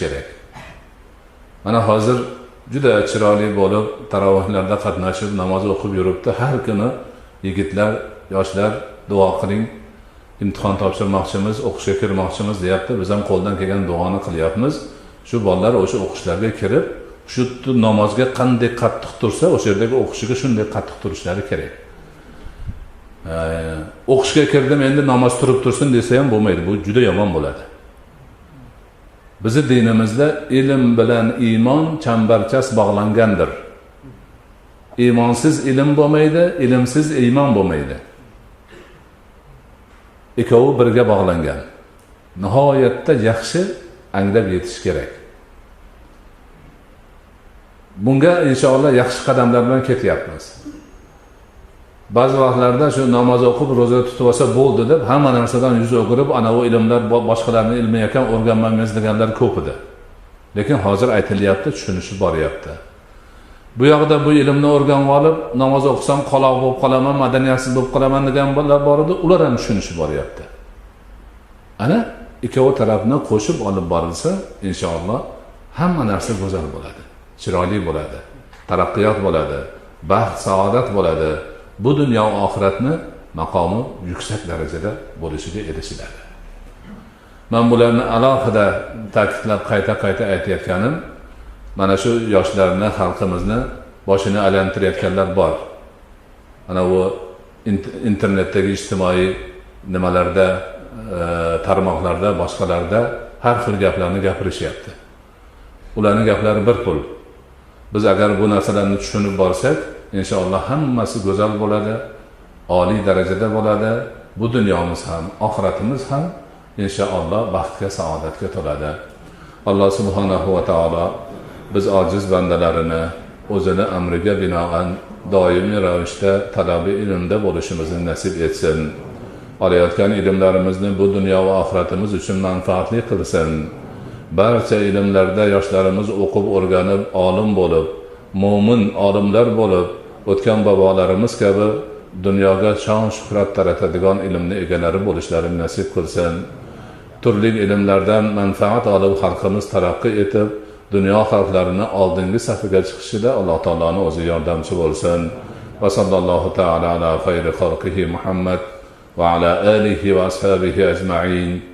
kerak. Mana hozir juda chiroyli bo'lib tarovehlarda qatnashib namoz o'qib yuribdi. Har kuni yigitlar yoshlar duo qiling imtihon topshirmoqchimiz o'qishga kirmoqchimiz deyapti. Biz ham qo'ldan kelgan duoni qilyapmiz. Shu bolalar o'sha o'qishlarga kirib shu namozga qanday qattiq tursa o'sha yerdagi o'qishiga shunday qattiq turishlari kerak. O'qishga kirdim endi namoz turib tursin desa ham bo'lmaydi. Bu juda yomon bo'ladi. Bizni dinimizda ilm bilan iymon chambarchas bog'langandir. Iymonsiz ilm bo'lmaydi ilmsiz iymon bo'lmaydi. Ikkovi birga bog'langan. Nihoyatda yaxshi anglab yetish kerak. Bunga inshaalloh yaxshi qadamlar bilan ketyapmiz. Ba'zi vaqtlarda shu namoz o'qib ro'za tutib olsa bo'ldi deb hamma narsadan yuz o'girib anavi ilmlar boshqalarni ilmi ekan o'rganmaymiz deganlar ko'p edi. Lekin hozir aytilyapti tushunishib boryapti. Bu yoqda bu ilmni o'rganib olib namoz o'qisam qoloq bo'lib qolaman madaniyatsiz bo'lib qolaman deganlar bor edi ular ham tushunishib boryapti. Ana ikkovi tarafni qo'shib olib borilsa inshaalloh hamma narsa go'zal bo'ladi. Chiroyli bo'ladi taraqqiyot bo'ladi baxt saodat bo'ladi. Bu dunyo va oxiratni maqomi yuksak darajada bo'lishiga erishiladi. Man bularni alohida ta'kidlab qayta qayta aytayotganim mana shu yoshlarni xalqimizni boshini aylantirayotganlar bor. Mana bu internetdagi ijtimoiy nimalarda e, tarmoqlarda boshqalarda har xil gaplarni gapirishyapti. Ularni gaplari bir pul. Biz agar bu narsalarni tushunib borsak inshaalloh hammasi go'zal bo'ladi oliy darajada bo'ladi. Bu dunyomiz ham oxiratimiz ham inshaalloh baxtga saodatga to'ladi. Alloh subhanahu va taolo biz ojiz bandalarini o'zini amriga binoan doimiy ravishda talabi ilmda bo'lishimizni nasib etsin. Olayotgan ilmlarimizni bu dunyo va oxiratimiz uchun manfaatli qilsin. Barcha ilmlarda yoshlarimiz o'qib o'rganib olim bo'lib mo'min olimlar bo'lib o'tgan bobolarimiz kabi dunyoga shon shuhrat taratadigan ilmni egalari bo'lishlarini nasib qilsin. Turli ilmlardan manfaat olib xalqimiz taraqqiy etib dunyo xalqlarini oldingi safiga chiqishida alloh taoloni o'zi yordamchi bo'lsin. Va sallallohu taala ala xayri xalqihi muhammad va ala alihi va ashabihi ajmain.